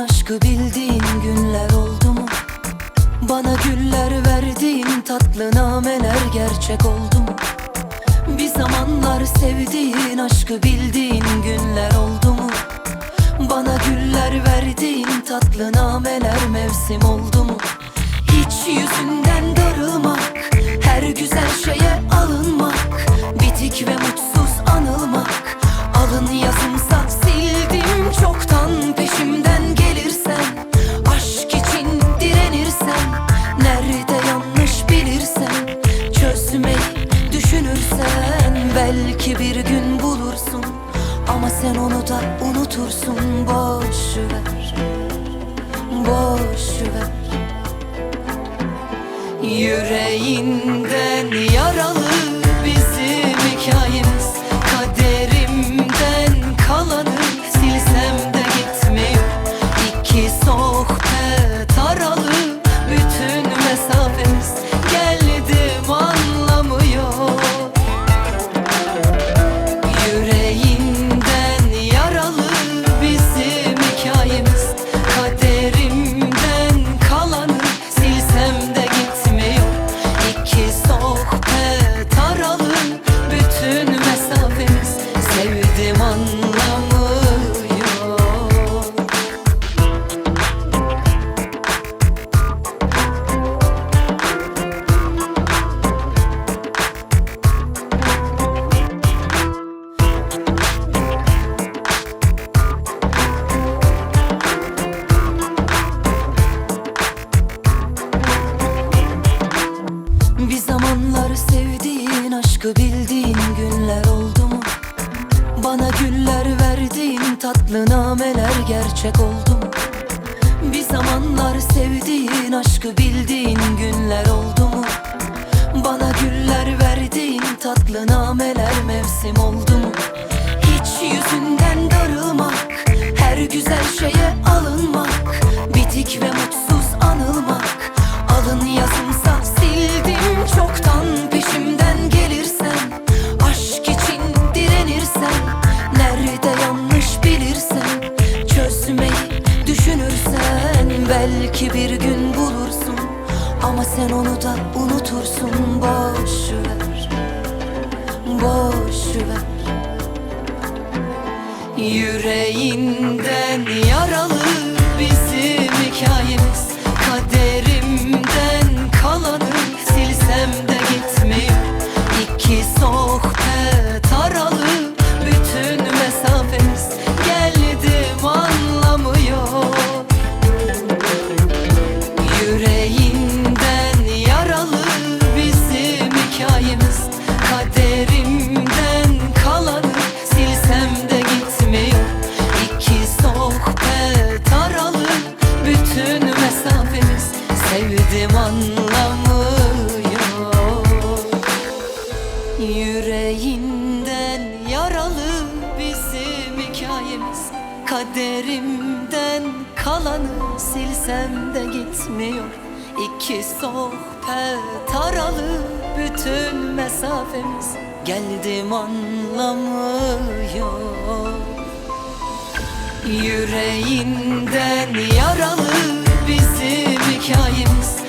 aşkı bildiğin günler oldu mu? Bana güller verdiğin tatlı nameler gerçek oldu mu? Bir zamanlar sevdiğin aşkı bildiğin günler oldu mu? Bana güller verdiğin tatlı nameler mevsim oldu mu? Hiç yüzünden dört bulursun. Ama sen onu da unutursun. Boş ver, boş ver. Yüreğinden yaralı bizim hikayemiz. Kaderimden kalanı silsem de gitmiyor. İki sohbet aşkı bildiğin günler oldu mu? Bana güller verdiğin tatlı nameler gerçek oldu mu? Bir zamanlar sevdiğin aşkı bildiğin günler oldu mu? Bana güller verdiğin tatlı nameler mevsim oldu mu? Hiç yüzünden darılmak, her güzel şeye alınmak ama sen onu da unutursun. Boş ver, boş ver. Yüreğinden yaralı bizim hikayemiz. Kaderimden kalanı silsem de gitmiyor İki sohbet aralı Yüreğinden yaralı bizim hikayemiz. Kaderimden kalanı silsem de gitmiyor. İki sohbet aralı bütün mesafemiz. Geldim anlamıyor. Yüreğinden yaralı bizim hikayemiz